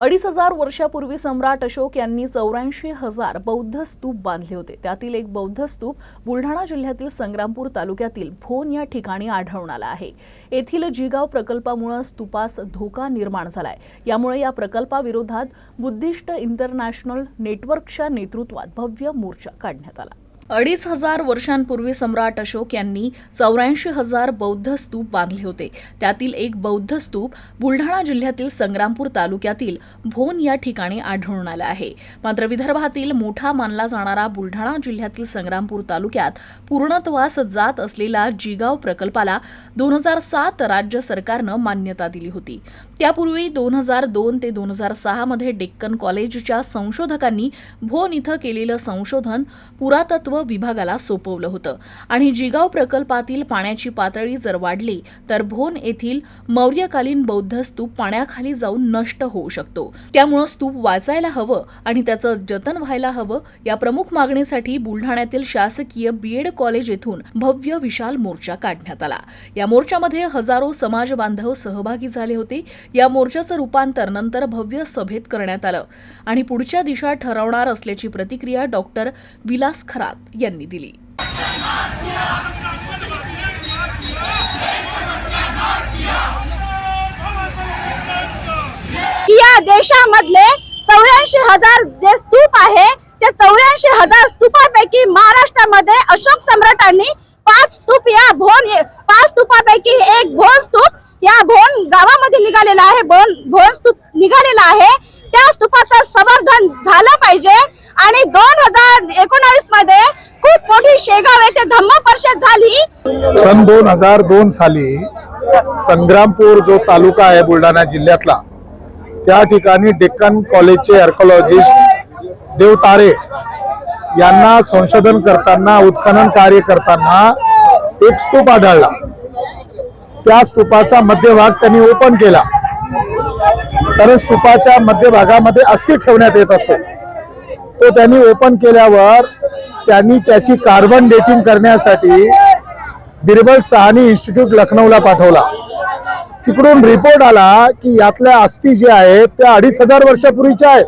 अडीच हजार वर्षापूर्वी सम्राट अशोक यांनी चौऱ्याऐंशी हजार बौद्ध स्तूप बांधले होते. त्यातील एक बौद्ध स्तूप बुलढाणा जिल्ह्यातील संग्रामपूर तालुक्यातील भोन या ठिकाणी आढळून आला आहे. येथील जिगाव प्रकल्पामुळे स्तूपास धोका निर्माण झालाय. यामुळे या प्रकल्पाविरोधात बुद्धिस्ट इंटरनॅशनल नेटवर्कच्या नेतृत्वात भव्य मोर्चा काढण्यात आला. अडीच हजार वर्षांपूर्वी सम्राट अशोक यांनी चौऱ्याऐंशी हजार बौद्ध स्तूप बांधले होते. त्यातील एक बौद्ध स्तूप बुलढाणा जिल्ह्यातील संग्रामपूर तालुक्यातील भोन या ठिकाणी आढळून आला आहे. मात्र विदर्भातील मोठा मानला जाणारा बुलढाणा जिल्ह्यातील संग्रामपूर तालुक्यात पूर्णत्वास जात असलेला जिगाव प्रकल्पाला दोन हजार सात राज्य सरकारनं मान्यता दिली होती. त्यापूर्वी दोन हजार दोन ते दोन हजार सहामध्ये डेक्कन कॉलेजच्या संशोधकांनी भोन इथं केलेलं संशोधन पुरातत्व विभागाला सोपवलं होतं. आणि जिगाव प्रकल्पातील पाण्याची पातळी जर वाढली तर भोन येथील मौर्यकालीन बौद्ध स्तूप पाण्याखाली जाऊन नष्ट होऊ शकतो. त्यामुळं स्तूप वाचायला हवं आणि त्याचं जतन व्हायला हवं या प्रमुख मागणीसाठी बुलढाण्यातील शासकीय बीएड कॉलेज येथून भव्य विशाल मोर्चा काढण्यात आला. या मोर्चामध्ये हजारो समाज बांधव सहभागी झाले होते. या मोर्चाचं रूपांतर नंतर भव्य सभेत करण्यात आलं. आणि पुढच्या दिशा ठरवणार असल्याची प्रतिक्रिया डॉक्टर विलास खरात यांनी दिली. या देशामधले चौऱ्याऐंशी हजार जे स्तूप आहे त्या चौऱ्याऐंशी हजार स्तूपापैकी महाराष्ट्रामध्ये अशोक सम्राटांनी पाच स्तूप या भोन पाच स्तूपापैकी एक भोन स्तूप या भोन गावामध्ये निघालेला आहे भोन भोन स्तूप निघालेला आहे. त्या स्तूपाचं संवर्धन झालं पाहिजे. आणि दोन हजार एकोणावीसमध्ये खूप मोठी शेगाव येथे धम्म परिषद झाली. सन दोन हजार दोन साली संग्रामपूर जो तालुका आहे बुलढाणा जिल्ह्यातला त्या ठिकाणी डेक्कन कॉलेजचे आर्कोलॉजिस्ट देवतारे यांना संशोधन करताना उत्खनन कार्य करताना एक स्तूप आढळला. त्या स्तूपाचा मध्यभाग त्यांनी ओपन केला. कारण स्तूपाच्या मध्यभागामध्ये अस्थि ठेवण्यात येत असतो. तो त्यांनी ओपन केल्यावर त्यांनी त्याची कार्बन डेटिंग करण्यासाठी बिरबल सहानी इन्स्टिट्यूट लखनौला पाठवला. तिकडून रिपोर्ट आला की यातल्या अस्थी जे आहेत त्या अडीच हजार वर्षापूर्वीच्या आहेत.